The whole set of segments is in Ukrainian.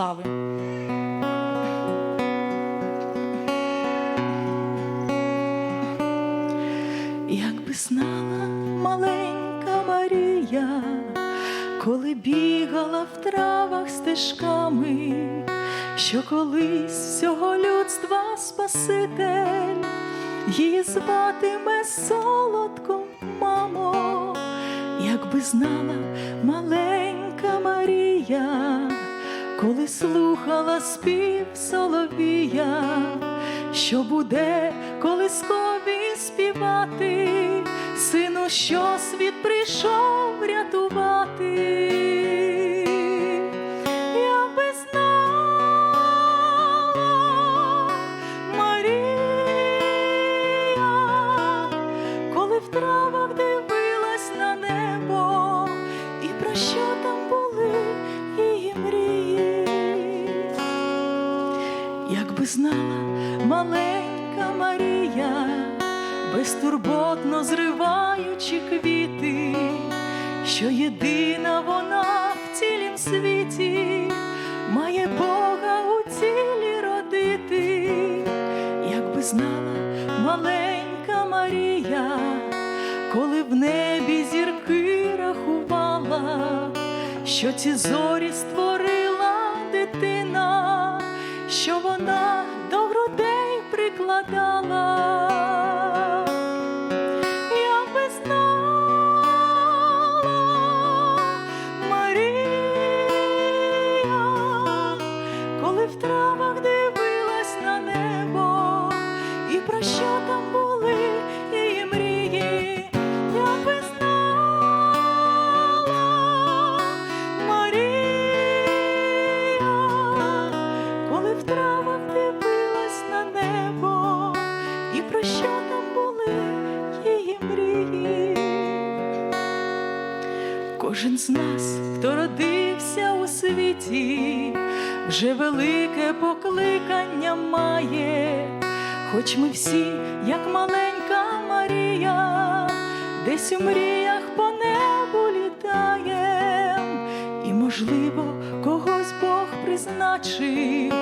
слави. Якби знала маленька Марія, коли бігала в травах стежками, що колись всього людства Спаситель, її зватиме солодко, мамо, якби знала маленька Марія, коли слухала спів соловія, що буде колискові співати, сину, що світ прийшов рятувати. Якби знала маленька Марія, безтурботно зриваючи квіти, що єдина вона в цілім світі має Бога у тілі родити, якби знала маленька Марія, коли в небі зірки рахувала, що ці зорі створила дитина, що вона що там були її мрії, я би знала, Марія, коли в травах на небо, і про були її мрії. Кожен з нас, хто родився у світі, вже велике покликання має, хоч ми всі, як маленька Марія, десь у мріях по небу літаєм, і, можливо, когось Бог призначив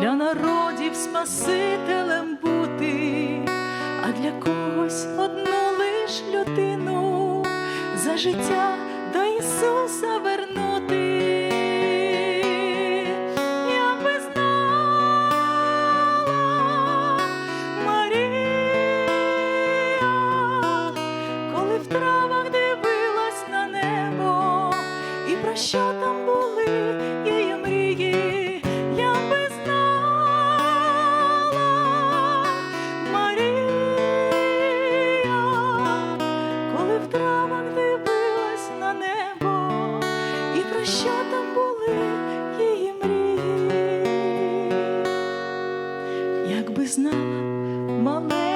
для народів Спасителем коли травах дивилась на небо, і про що там були її мрії, я би знала, Марія, коли в травах дивилась на небо, і про що там були її мрії, якби знала маленька.